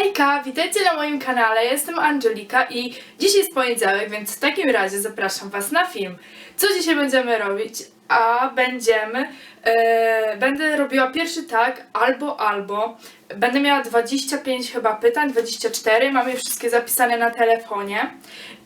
Hejka, witajcie na moim kanale, jestem Angelika i dziś jest poniedziałek, więc w takim razie zapraszam Was na film. Co dzisiaj będziemy robić? A będziemy, e, będę robiła pierwszy tag albo albo. Będę miała 25 chyba pytań, 24, mam je wszystkie zapisane na telefonie.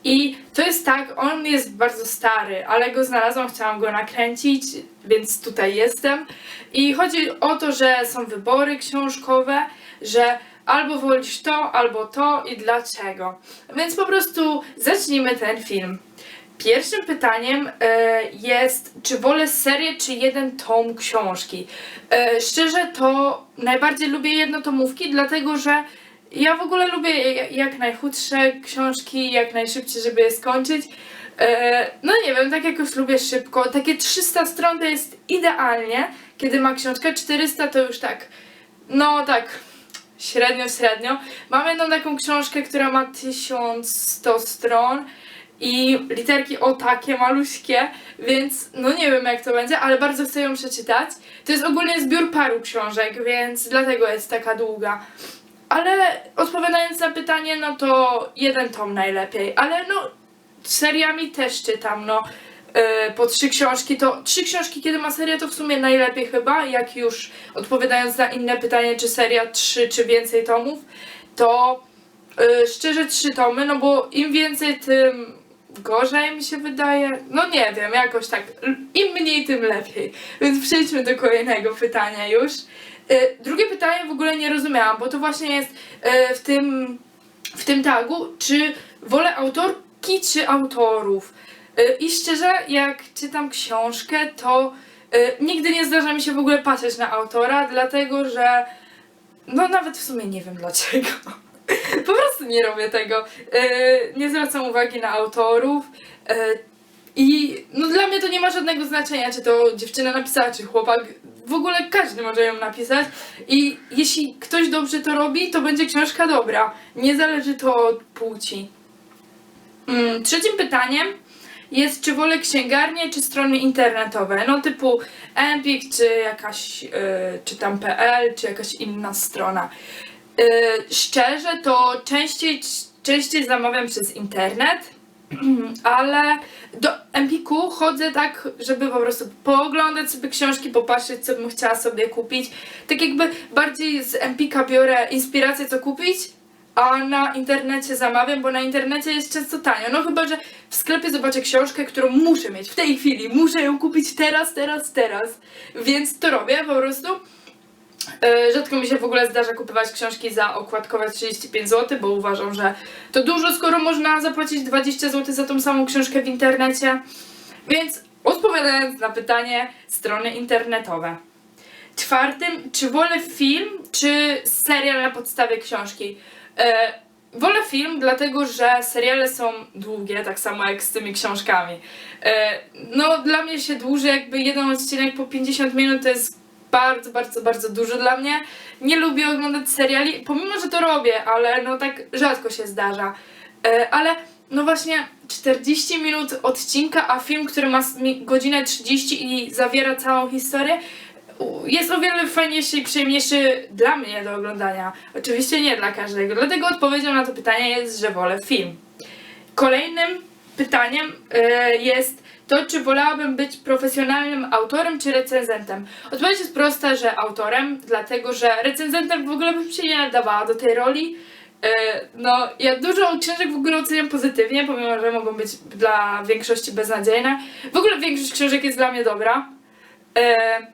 I to jest tak, on jest bardzo stary, ale go znalazłam, chciałam go nakręcić, więc tutaj jestem. I chodzi o to, że są wybory książkowe, że albo wolisz to, albo to i dlaczego. Więc po prostu zacznijmy ten film. Pierwszym pytaniem e, jest, czy wolę serię, czy jeden tom książki. E, szczerze to najbardziej lubię jednotomówki, dlatego że ja w ogóle lubię jak- najchudsze książki, jak najszybciej, żeby je skończyć. E, no nie wiem, tak jakoś lubię szybko. Takie 300 stron to jest idealnie, kiedy ma książkę 400 to już tak, no tak, średnio, średnio. Mam jedną taką książkę, która ma 1100 stron i literki o takie maluśkie, więc no nie wiem jak to będzie, ale bardzo chcę ją przeczytać. To jest ogólnie zbiór paru książek, więc dlatego jest taka długa. Ale odpowiadając na pytanie, no to jeden tom najlepiej, ale no seriami też czytam, no e, po trzy książki, to trzy książki, kiedy ma seria, to w sumie najlepiej chyba, jak już odpowiadając na inne pytanie, czy seria trzy, czy więcej tomów, to e, szczerze trzy tomy, no bo im więcej, tym gorzej mi się wydaje. No nie wiem, jakoś tak. Im mniej, tym lepiej. Więc przejdźmy do kolejnego pytania już. E, Drugie pytanie w ogóle nie rozumiałam, bo to właśnie jest e, w tym, w tym tagu, czy wolę autorki, czy autorów. E, I szczerze, jak czytam książkę, to e, nigdy nie zdarza mi się w ogóle patrzeć na autora, dlatego że no nawet w sumie nie wiem dlaczego. Po prostu nie robię tego. E, nie zwracam uwagi na autorów. I no dla mnie to nie ma żadnego znaczenia, czy to dziewczyna napisała, czy chłopak. W ogóle każdy może ją napisać. I jeśli ktoś dobrze to robi, to będzie książka dobra. Nie zależy to od płci. Mm, trzecim pytaniem jest, czy wolę księgarnie, czy strony internetowe. No typu Empik, czy jakaś, yy, czy tam PL, czy jakaś inna strona. Yy, szczerze, to częściej, częściej zamawiam przez internet, ale do Empiku chodzę tak, żeby po prostu pooglądać sobie książki, popatrzeć, co bym chciała sobie kupić. Tak jakby bardziej z Empika biorę inspirację, co kupić, a na internecie zamawiam, bo na internecie jest często tanio. No chyba, że w sklepie zobaczę książkę, którą muszę mieć w tej chwili. Muszę ją kupić teraz, teraz, teraz. Więc to robię po prostu. E, Rzadko mi się w ogóle zdarza kupować książki za okładkowe 35 zł, bo uważam, że to dużo, skoro można zapłacić 20 zł za tą samą książkę w internecie. Więc odpowiadając na pytanie, strony internetowe. Czwartym, czy wolę film, czy serial na podstawie książki? E, wolę film, dlatego że seriale są długie, tak samo jak z tymi książkami. E, no, dla mnie się dłuży, jakby jeden odcinek po 50 minut to jest bardzo, bardzo, bardzo dużo dla mnie. Nie lubię oglądać seriali, pomimo, że to robię, ale no tak rzadko się zdarza. E, ale no właśnie 40 minut odcinka, a film, który ma godzinę 30 i zawiera całą historię, jest o wiele fajniejszy i przyjemniejszy dla mnie do oglądania. Oczywiście nie dla każdego. Dlatego odpowiedzią na to pytanie jest, że wolę film. Kolejnym pytaniem e, jest to, czy wolałabym być profesjonalnym autorem czy recenzentem. Odpowiedź jest prosta, że autorem, dlatego że recenzentem w ogóle bym się nie nadawała do tej roli. E, No, ja dużo książek w ogóle oceniam pozytywnie, pomimo, że mogą być dla większości beznadziejne. W ogóle większość książek jest dla mnie dobra. E,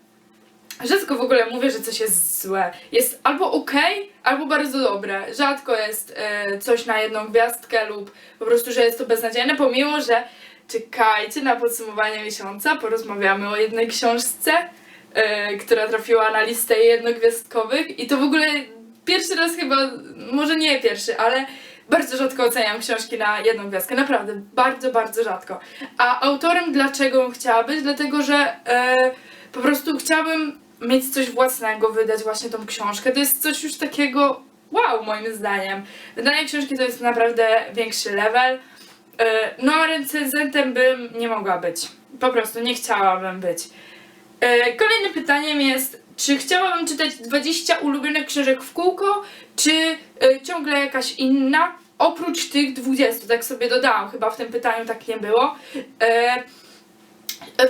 Rzadko w ogóle mówię, że coś jest złe. Jest albo ok, albo bardzo dobre. Rzadko jest e, coś na jedną gwiazdkę lub po prostu, że jest to beznadziejne, pomimo, że czekajcie na podsumowanie miesiąca, porozmawiamy o jednej książce, e, która trafiła na listę jednogwiazdkowych i to w ogóle pierwszy raz chyba, może nie pierwszy, ale bardzo rzadko oceniam książki na jedną gwiazdkę, naprawdę, bardzo, bardzo rzadko. A autorem dlaczego chciała być? Dlatego, że e, po prostu chciałabym mieć coś własnego, wydać właśnie tą książkę. To jest coś już takiego wow, moim zdaniem. Wydanie książki to jest naprawdę większy level. E, No, a recenzentem bym nie mogła być. Po prostu nie chciałabym być. E, Kolejnym pytaniem jest, czy chciałabym czytać 20 ulubionych książek w kółko, czy e, ciągle jakaś inna, oprócz tych 20, tak sobie dodałam, chyba w tym pytaniu tak nie było.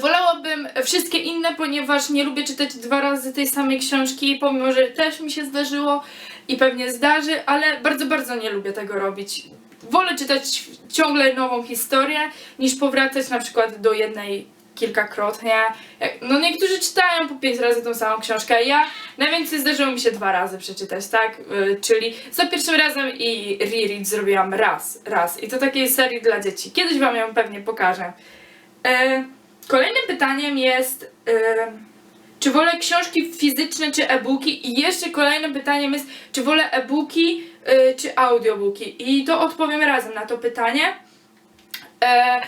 Wolałabym wszystkie inne, ponieważ nie lubię czytać dwa razy tej samej książki, pomimo że też mi się zdarzyło i pewnie zdarzy, ale bardzo, bardzo nie lubię tego robić. Wolę czytać ciągle nową historię, niż powracać na przykład do jednej kilkakrotnie. No niektórzy czytają po pięć razy tą samą książkę, ja najwięcej zdarzyło mi się dwa razy przeczytać, tak? Y, czyli za pierwszym razem i reread zrobiłam raz, raz. I to takiej serii dla dzieci. Kiedyś wam ją pewnie pokażę. E, Kolejnym pytaniem jest, e, czy wolę książki fizyczne czy e-booki? I jeszcze kolejnym pytaniem jest, czy wolę e-booki e, czy audiobooki? I to odpowiem razem na to pytanie. E,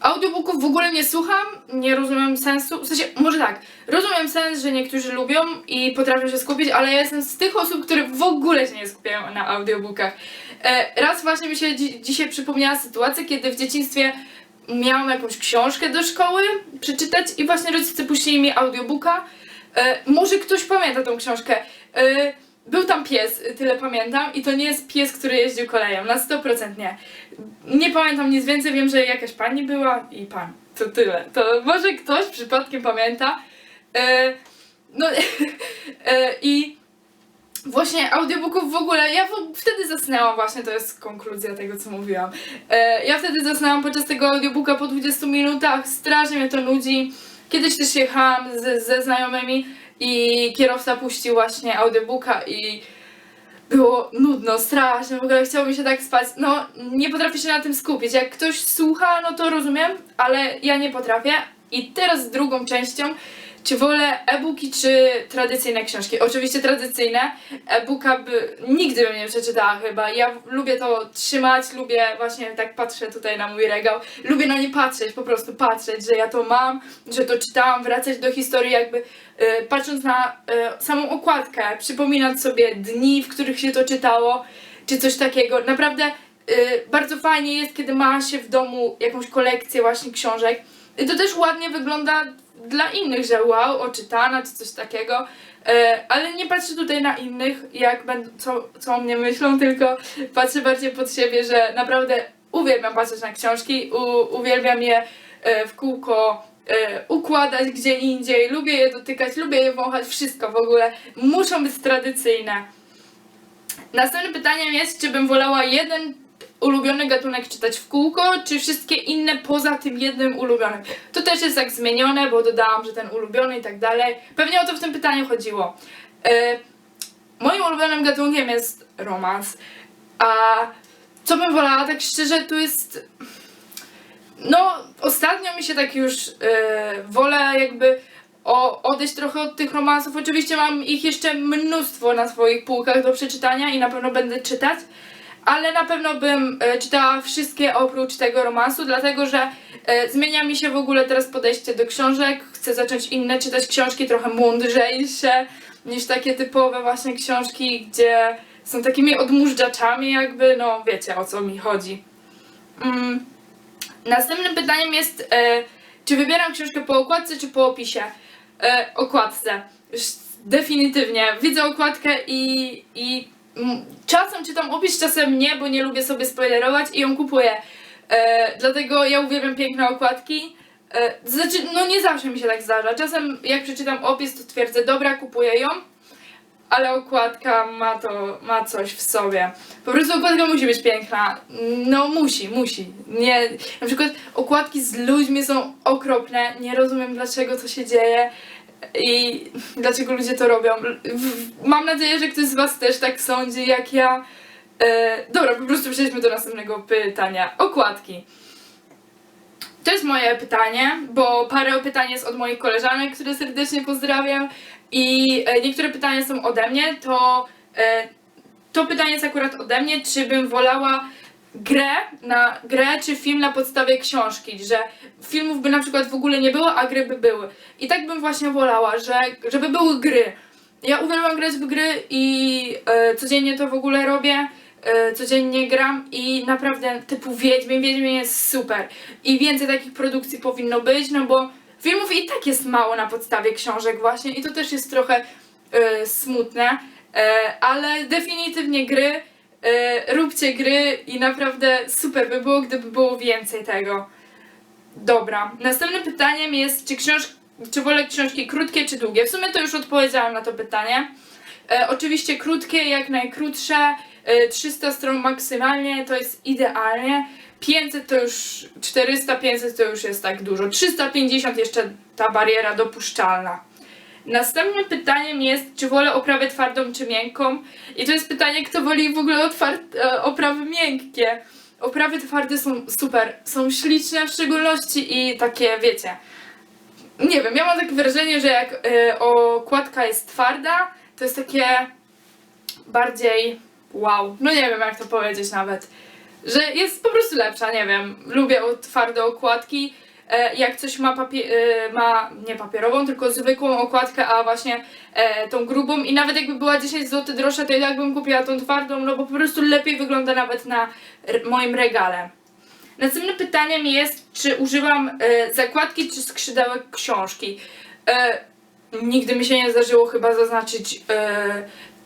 audiobooków w ogóle nie słucham, nie rozumiem sensu. W sensie, może tak, rozumiem sens, że niektórzy lubią i potrafią się skupić, ale ja jestem z tych osób, które w ogóle się nie skupiają na audiobookach. E, raz właśnie mi się dzi- dzisiaj przypomniała sytuacja, kiedy w dzieciństwie miałam jakąś książkę do szkoły przeczytać i właśnie rodzice puścili mi audiobooka. E, może ktoś pamięta tą książkę. E, był tam pies, tyle pamiętam, i to nie jest pies, który jeździł koleją, na 100% nie. Nie pamiętam nic więcej, wiem, że jakaś pani była i pan. To tyle. To może ktoś przypadkiem pamięta. E, no e, i Właśnie audiobooków w ogóle, ja w, wtedy zasnęłam właśnie, to jest konkluzja tego, co mówiłam. E, ja wtedy zasnęłam podczas tego audiobooka po 20 minutach, strasznie mnie to nudzi. Kiedyś też jechałam ze, ze znajomymi i kierowca puścił właśnie audiobooka i było nudno, strasznie, w ogóle chciało mi się tak spać. No, nie potrafię się na tym skupić. Jak ktoś słucha, no to rozumiem, ale ja nie potrafię. I teraz drugą częścią, czy wolę e-booki, czy tradycyjne książki? Oczywiście tradycyjne. E-booka by nigdy bym nie przeczytała chyba. Ja lubię to trzymać, lubię właśnie tak patrzę tutaj na mój regał. Lubię na nie patrzeć, po prostu patrzeć, że ja to mam, że to czytałam, wracać do historii jakby e, patrząc na e, samą okładkę, przypominać sobie dni, w których się to czytało, czy coś takiego. Naprawdę e, bardzo fajnie jest, kiedy ma się w domu jakąś kolekcję właśnie książek. I to też ładnie wygląda dla innych, że wow, oczytana czy coś takiego, e, ale nie patrzę tutaj na innych, jak będą, co, co o mnie myślą, tylko patrzę bardziej pod siebie, że naprawdę uwielbiam patrzeć na książki, u, uwielbiam je e, w kółko e, układać gdzie indziej, lubię je dotykać, lubię je wąchać, wszystko w ogóle, muszą być tradycyjne. Następnym pytaniem jest, czy bym wolała jeden ulubiony gatunek czytać w kółko, czy wszystkie inne poza tym jednym ulubionym. To też jest tak zmienione, bo dodałam, że ten ulubiony i tak dalej. Pewnie o to w tym pytaniu chodziło. E, moim ulubionym gatunkiem jest romans, a co bym wolała, tak szczerze, tu jest... No, ostatnio mi się tak już e, wolę jakby o, odejść trochę od tych romansów. Oczywiście mam ich jeszcze mnóstwo na swoich półkach do przeczytania i na pewno będę czytać, ale na pewno bym e, czytała wszystkie oprócz tego romansu, dlatego że e, zmienia mi się w ogóle teraz podejście do książek. Chcę zacząć inne czytać książki, trochę mądrzejsze niż takie typowe właśnie książki, gdzie są takimi odmóżdżaczami jakby, no wiecie o co mi chodzi. Mm. Następnym pytaniem jest, e, czy wybieram książkę po okładce, czy po opisie? E, okładce. Definitywnie. Widzę okładkę i, i czasem czytam opis, czasem nie, bo nie lubię sobie spoilerować i ją kupuję. E, dlatego ja uwielbiam piękne okładki. E, znaczy, no nie zawsze mi się tak zdarza. Czasem jak przeczytam opis, to twierdzę, dobra, kupuję ją. Ale okładka ma to, ma coś w sobie. Po prostu okładka musi być piękna. No musi, musi. Nie, na przykład okładki z ludźmi są okropne. Nie rozumiem dlaczego to się dzieje i dlaczego ludzie to robią. Mam nadzieję, że ktoś z was też tak sądzi jak ja. E, dobra, po prostu przejdźmy do następnego pytania. Okładki. To jest moje pytanie, bo parę pytań jest od moich koleżanek, które serdecznie pozdrawiam i e, niektóre pytania są ode mnie, to e, to pytanie jest akurat ode mnie, czy bym wolała grę na grę czy film na podstawie książki, że filmów by na przykład w ogóle nie było, a gry by były. I tak bym właśnie wolała, że żeby były gry. Ja uwielbiam grać w gry i e, codziennie to w ogóle robię. E, codziennie gram i naprawdę typu Wiedźmin, Wiedźmin jest super. I więcej takich produkcji powinno być, no bo filmów i tak jest mało na podstawie książek właśnie i to też jest trochę e, smutne. Ale definitywnie gry, róbcie gry i naprawdę super by było, gdyby było więcej tego. Dobra, następnym pytaniem jest, czy książ czy wolę książki krótkie czy długie? W sumie to już odpowiedziałam na to pytanie. E, oczywiście krótkie, jak najkrótsze, e, 300 stron maksymalnie, to jest idealnie. 500 to już, 400, 500 to już jest tak dużo. 350 jeszcze ta bariera dopuszczalna. Następnym pytaniem jest, czy wolę oprawę twardą czy miękką? I to jest pytanie, kto woli w ogóle e, oprawy miękkie. Oprawy twarde są super, są śliczne w szczególności i takie, wiecie, nie wiem, ja mam takie wrażenie, że jak y, okładka jest twarda, to jest takie bardziej wow. No nie wiem jak to powiedzieć nawet. Że jest po prostu lepsza, nie wiem. Lubię twarde okładki. E, jak coś ma, papie- e, ma nie papierową, tylko zwykłą okładkę, a właśnie e, tą grubą i nawet jakby była 10 zł droższa, to i bym kupiła tą twardą, no bo po prostu lepiej wygląda nawet na moim regale. Następnym pytaniem jest, czy używam zakładki czy skrzydełek książki. Nigdy mi się nie zdarzyło chyba zaznaczyć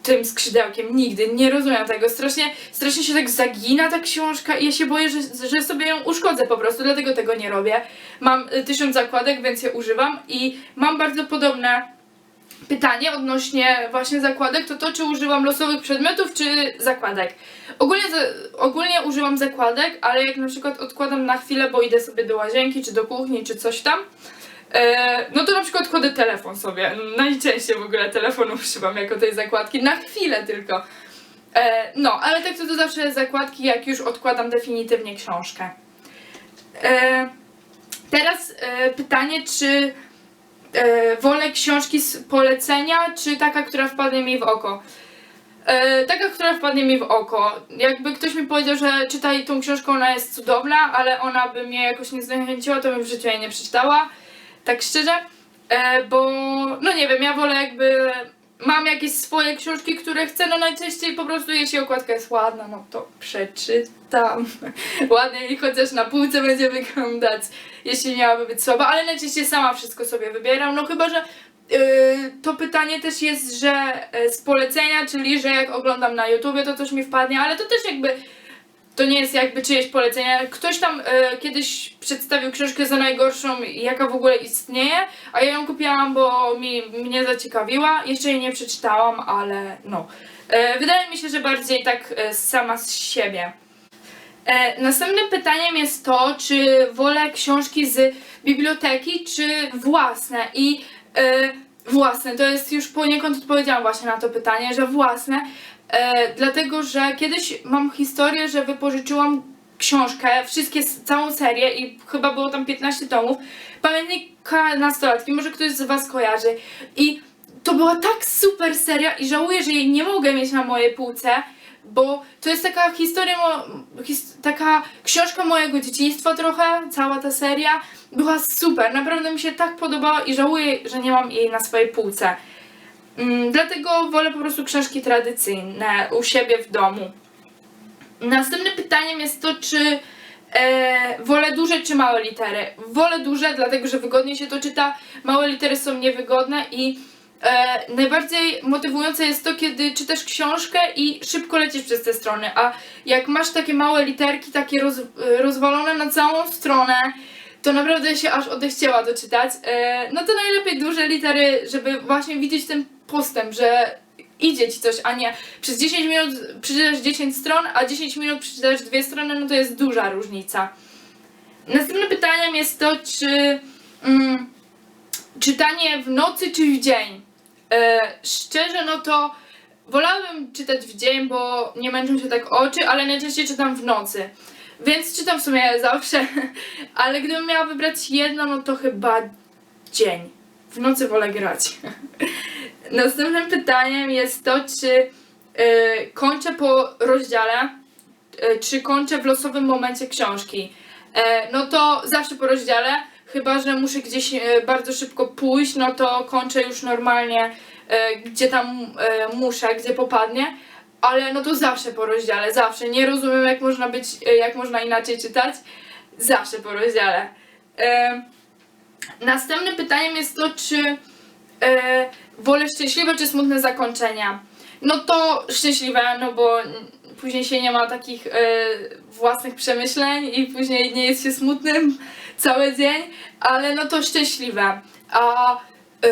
tym skrzydełkiem. Nigdy. Nie rozumiem tego. Strasznie, strasznie się tak zagina ta książka i ja się boję, że, że sobie ją uszkodzę po prostu, dlatego tego nie robię. Mam e, tysiąc zakładek, więc je używam i mam bardzo podobne pytanie odnośnie właśnie zakładek, to to, czy używam losowych przedmiotów, czy zakładek. Ogólnie, ogólnie używam zakładek, ale jak na przykład odkładam na chwilę, bo idę sobie do łazienki, czy do kuchni, czy coś tam, e, no to kładę telefon sobie. Najczęściej w ogóle telefonu używam jako tej zakładki, na chwilę tylko. E, no, ale tak to, to zawsze zakładki, jak już odkładam definitywnie książkę. E, teraz e, pytanie, czy e, wolę książki z polecenia, czy taka, która wpadnie mi w oko? E, taka, która wpadnie mi w oko. Jakby ktoś mi powiedział, że czytaj tą książkę, ona jest cudowna, ale ona by mnie jakoś nie zniechęciła, to bym w życiu jej nie przeczytała. Tak szczerze. E, bo, no nie wiem, ja wolę jakby... Mam jakieś swoje książki, które chcę, no najczęściej po prostu jeśli okładka jest ładna, no to przeczytam. Ładnie i chociaż na półce będzie wyglądać, jeśli miałaby być słaba, ale najczęściej sama wszystko sobie wybieram, no chyba, że Yy, to pytanie też jest, że e, z polecenia, czyli że jak oglądam na YouTubie, to coś mi wpadnie, ale to też jakby to nie jest jakby czyjeś polecenie. Ktoś tam e, kiedyś przedstawił książkę za najgorszą, jaka w ogóle istnieje, a ja ją kupiłam, bo mi, mnie zaciekawiła. Jeszcze jej nie przeczytałam, ale no. E, wydaje mi się, że bardziej tak e, sama z siebie. E, następnym pytaniem jest to, czy wolę książki z biblioteki, czy własne. I e, własne, to jest już poniekąd odpowiedziałam właśnie na to pytanie, że własne, e, dlatego że kiedyś mam historię, że wypożyczyłam książkę, wszystkie, całą serię i chyba było tam 15 tomów, pamiętnika nastolatki, może ktoś z Was kojarzy. I to była tak super seria i żałuję, że jej nie mogę mieć na mojej półce, bo to jest taka historia, taka książka mojego dzieciństwa trochę, cała ta seria. Była super, naprawdę mi się tak podobała i żałuję, że nie mam jej na swojej półce. Mm, dlatego wolę po prostu książki tradycyjne u siebie w domu. Następnym pytaniem jest to, czy e, wolę duże czy małe litery. Wolę duże, dlatego że wygodnie się to czyta. Małe litery są niewygodne i e, najbardziej motywujące jest to, kiedy czytasz książkę i szybko lecisz przez te strony. A jak masz takie małe literki, takie roz, rozwalone na całą stronę, to naprawdę się aż odechciała to czytać. E, no to najlepiej duże litery, żeby właśnie widzieć ten postęp, że idzie ci coś, a nie przez 10 minut przeczytasz 10 stron, a 10 minut przeczytasz dwie strony, no to jest duża różnica. Następnym pytaniem jest to, czy mm, czytanie w nocy czy w dzień? E, szczerze, no to wolałabym czytać w dzień, bo nie męczą się tak oczy, ale najczęściej czytam w nocy. Więc czytam w sumie zawsze, ale gdybym miała wybrać jedno, no to chyba dzień. W nocy wolę grać. Następnym pytaniem jest to, czy y, kończę po rozdziale, y, czy kończę w losowym momencie książki. E, no to zawsze po rozdziale, chyba że muszę gdzieś e, bardzo szybko pójść, no to kończę już normalnie, e, gdzie tam e, muszę, gdzie popadnie. Ale no to zawsze po rozdziale, zawsze. Nie rozumiem, jak można być, jak można inaczej czytać. Zawsze po rozdziale. Następnym pytaniem jest to, czy wolę szczęśliwe czy smutne zakończenia. no to szczęśliwe, no bo później się nie ma takich e, własnych przemyśleń i później nie jest się smutnym cały dzień, ale no to szczęśliwe. A e,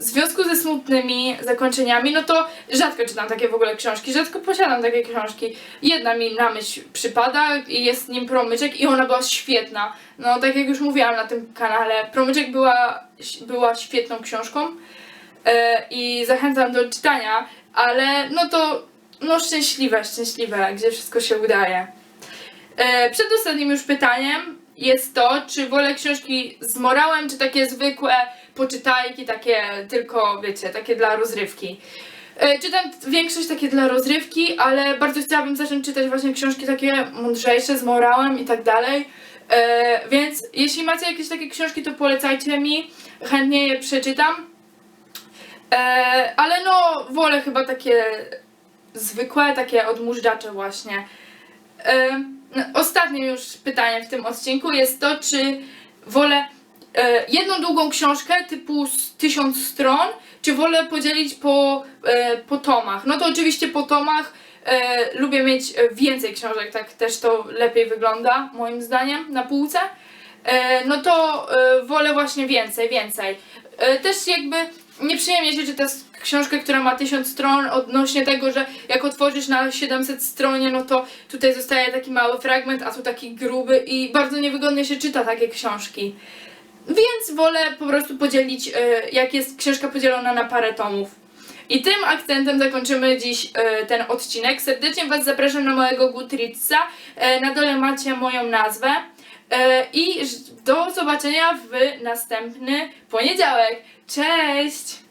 w związku ze smutnymi zakończeniami, no to rzadko czytam takie w ogóle książki, rzadko posiadam takie książki. Jedna mi na myśl przypada i jest nim Promyczek i ona była świetna. No tak jak już mówiłam na tym kanale, Promyczek była, była świetną książką e, i zachęcam do czytania, ale no to no szczęśliwe, szczęśliwe, gdzie wszystko się udaje. E, Przedostatnim już pytaniem jest to, czy wolę książki z morałem, czy takie zwykłe poczytajki, takie tylko, wiecie, takie dla rozrywki. E, Czytam większość takie dla rozrywki, ale bardzo chciałabym zacząć czytać właśnie książki takie mądrzejsze, z morałem i tak dalej. E, Więc jeśli macie jakieś takie książki, to polecajcie mi, chętnie je przeczytam. E, ale no, wolę chyba takie zwykłe, takie odmóżdżacze właśnie. Ostatnie już pytanie w tym odcinku jest to, czy wolę e, jedną długą książkę typu z tysiąc stron, czy wolę podzielić po, e, po tomach. No to oczywiście po tomach e, lubię mieć więcej książek, tak też to lepiej wygląda moim zdaniem na półce. E, no to e, wolę właśnie więcej, więcej. E, też jakby nieprzyjemnie się czyta książkę, która ma 1000 stron odnośnie tego, że jak otworzysz na 700 stronie, no to tutaj zostaje taki mały fragment, a tu taki gruby i bardzo niewygodnie się czyta takie książki. Więc wolę po prostu podzielić, e, jak jest książka podzielona na parę tomów. I tym akcentem zakończymy dziś e, ten odcinek. Serdecznie Was zapraszam na mojego Goodreadsa. E, na dole macie moją nazwę. I do zobaczenia w następny poniedziałek. Cześć!